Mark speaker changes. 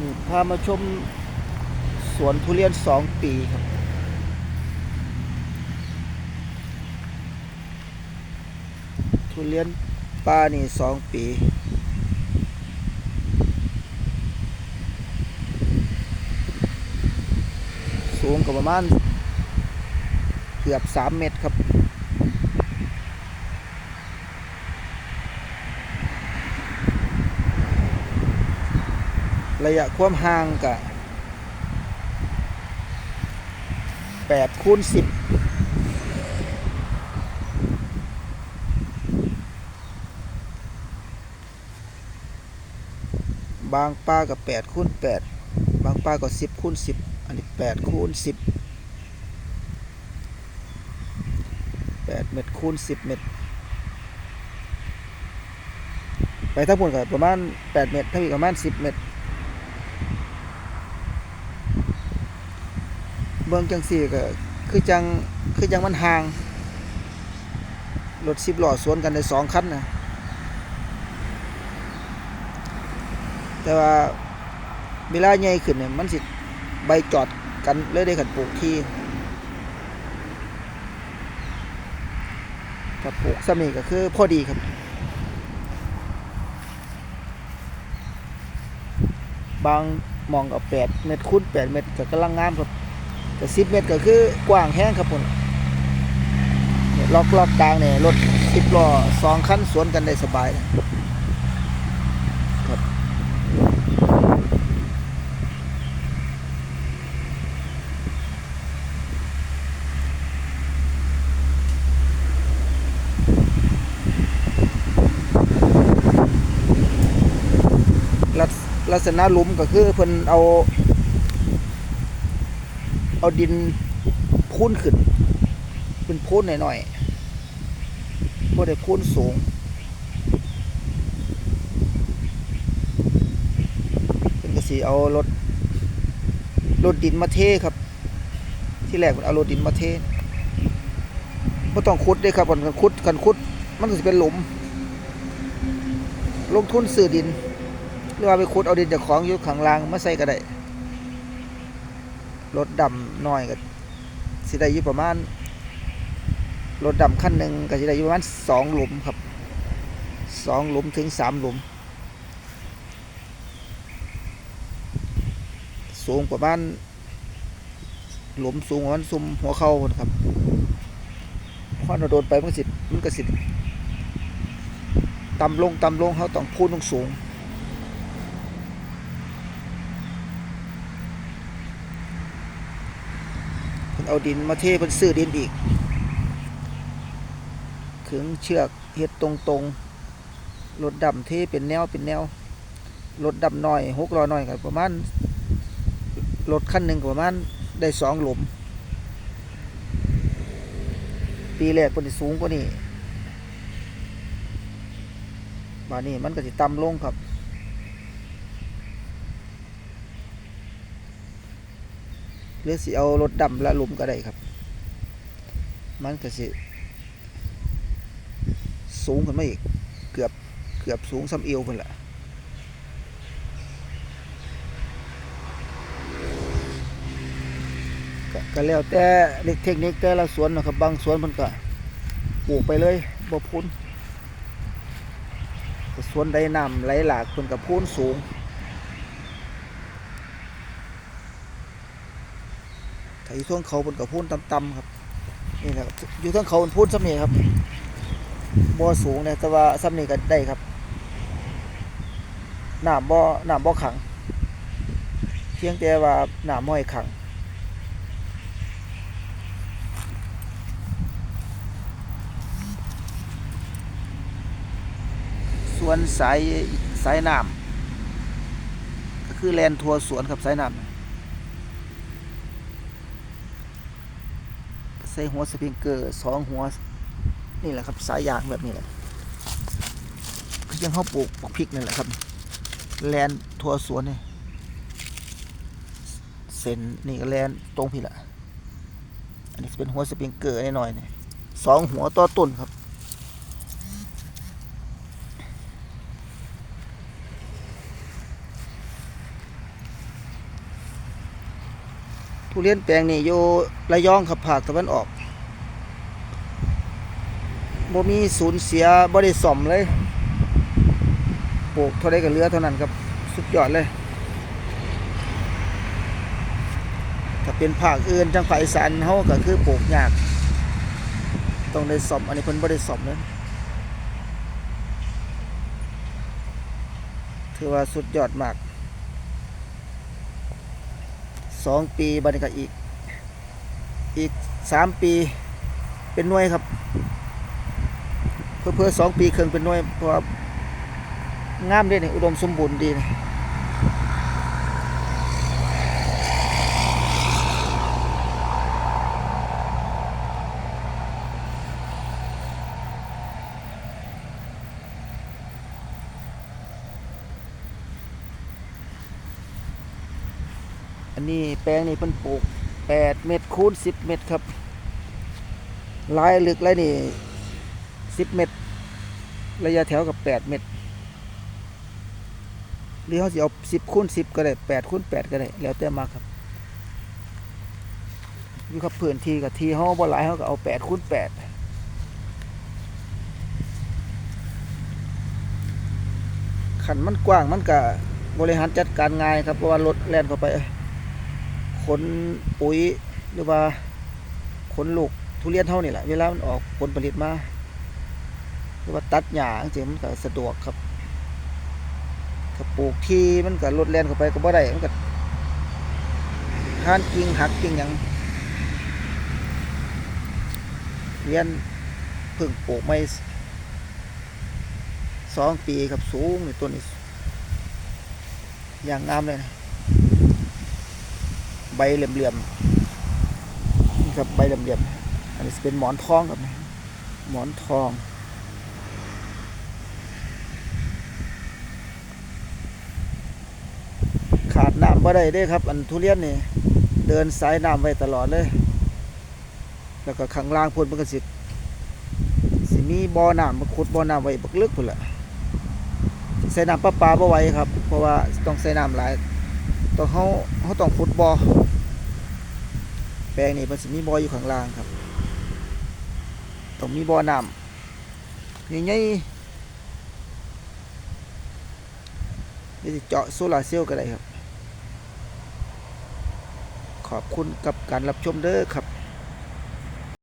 Speaker 1: นี่พามาชมสวนทุเรียนสองปีครับ ทุเรียนป่านี่สองปีสูงกับประมาณเกือบสามเมตรครับ ระยะความห่างกับแปดคูณสิบบางป้ากับแปดคูณแปดบางป้าก็สิบคูณสิบอันนี้แปดคูณสิบแปดเมตรคูณสิบเมตรไปทั้งหมดก็ประมาณแปดเมตรทั้งอีกประมาณสิบเมต เบื้องจังสี่ก็คือจังคือจังมันห่างรถสิบล้อสวนกันในสองคันนะแต่ว่าเวลาใหญ่ขึ้นเนี่ยมันสิใบจอดกันเลยได้ขันปลูกที่ถ้าปลูกสมีก็คือพอดีครับบางมองกับแปดเมตรคูณแปดเมตรก็กำลังงามครับ แต่สิบเมตรก็คือกว้างแห้งครับผมเนี่ยล็อกล็อกกลางเนี่ยรถสิบล้อสองคันสวนกันได้สบายครับลักษณะลุมก็คือเพิ่นเอา เอาดินพูนขึ้น เป็นพูนหน่อยๆบ่ได้พูนสูงเป็นกระสีเอารถรถดินมาเทครับ ที่แรกมันเอารถดินมาเทบ่ต้องขุดด้ครับมันขุดกันขุด มันก็สิเป็นหลุม ลงทุนซื้อดินหรือว่าไปขุดเอาดินจากของอยู่ข้างล่างมาใส่ก็ได้ รถดำน้อยก็สิได้อยู่ประมาณรถดำคันหนึ่งก็สิได้อยู่ประมาณสองหลุมครับสองหลุมถึงสามหลุม สูงประมาณหลุมสูงประมาณซุมหัวเข่าครับพอเราโดนไปมันก็สิมันก็สิต่ำลงต่ำลงเขาต้องพูนลงสูง เอาดินมาเทเพิ่นซื้อดินอีกขึงเชือกเฮ็ดตรงตรงๆรถดำเทเป็นแนวเป็นแนวรถดำน้อยหกล้อน้อยก็ประมาณรถคันหนึ่งก็ประมาณได้สองหลุม ปีแรกเพิ่นสิสูงกว่านี้บานี้มันก็สิต่ำลงครับ หรือสิเอารถดำละลุมก็ได้ครับ มันก็สิ สูงขึ้นมาอีก เกือบเกือบสูงซ้ำเอวพุ่นละก็ก็แล้วแต่เทคนิคแต่ละสวนนะครับ บางสวนมันก็ปลูกไปเลยบ่พุนสวนใดน้ำไหลหลากเพิ่นกับพูนสูง ถ้าอยู่ท่วงเขาบนกับพูนต่ำๆครับนี่นะครับอยู่ท่วงเขาบนพูนซ้ำนี่ครับบ่อสูงเนี่ยแต่ว่าซ้ำนี่ก็ได้ครับหน้ำบ่อหน้ำบ่อขัง เพียงแต่ว่าหน้ำบ่ให้ขังสวนสายสายน้ำก็คือแลนทัวร์สวนครับสายน้ำ ส่หัวสปริงเกอร์สองหัว นี่แหละครับ สายยางแบบนี้แหละคือยังเขาปลูกปลูกพริกนี่แหละครับ แลนทั่วสวนนี่เส้นนี่ก็แลนตรงพี่ละอันนี้จะเป็นหัวสปริงเกอร์หน่อยๆนี่สองหัวต่อต้นครับ ทุเรียนแปลงนี่อยู่ระยองครับภาคตะวันออกบ่มีสูญเสียบ่ได้ซ่อมเลยปลูกเท่าใดก็เลือเท่านั้นครับสุดยอดเลย ถ้าเป็นภาคอื่นจังภาคอีสานเฮาก็คือปลูกยากต้องได้ซ่อมอันนี้เพิ่นบ่ได้ซ่อมเลยถือว่าสุดยอดมาก สองปีบัดนก็อีก อีกสามปีเป็นหน่วยครับ เพื่อเพื่อสองปีครึ่งเป็นหน่วยเพราะงามเด้นี่อุดมสมบูรณ์ดีนี่ อันนี้แปลงนี่เพิ่นปลูกแปดเม็ดคูณสิบเม็ดครับลายลึกไรนี่สิบเม็ดระยะแถวกับแปดเม็ดหรือเขาสิเอาสิบคูณสิบก็ได้แปดคูณแปดก็ได้แล้วแต่มากครับอยู่กับพื้นที่กับที่เขาบ่หลายเขาก็เอาแปดคูณแปดขันมันกว้างมันก็บริหารจัดการง่ายครับเพราะว่ารถแล่นเข้าไป ขนปุ๋ยหรือว่าขนลูกทุเรียนเท่านี่แหละเวลามันออกผลผลิตมาหรือว่าตัดหญ้าจริงมันก็สะดวกครับถ้าปลูกที่มันก็ลดแล่นเข้าไปก็บ่ได้มันก็ท่านกิ่งหักกิ่งหยังเรียนเพิ่งปลูกไม่สองปีครับสูงในต้นนี้อย่างงามเลยนะ ใบเหลี่ยมๆนี่ครับใบเหลี่ยมๆอันนี้จะเป็นหมอนทองครับหมอนทองขาดน้ำบ่ได้เด้ครับ อันทุเรียนนี่เดินสายน้ำไว้ตลอดเลย แล้วก็ข้างล่างพุ่นมันก็สิสิมีบ่อน้ำมาขุดบ่อน้ำไว้บักลึกพุ่นละใส่น้ำประปาบ่ไว้ครับ เพราะว่าต้องใส่น้ำหลายต้องเขาเขาต้องขุดบ่อ ปลงนี่มันสิมีบ่ออยู่ข้างล่างครับต้องมีบ่อน้ำใหญ่ๆนี่สิเจาะโซลาร์เซลล์ก็ได้ครับ ขอบคุณกับการรับชมเด้อครับ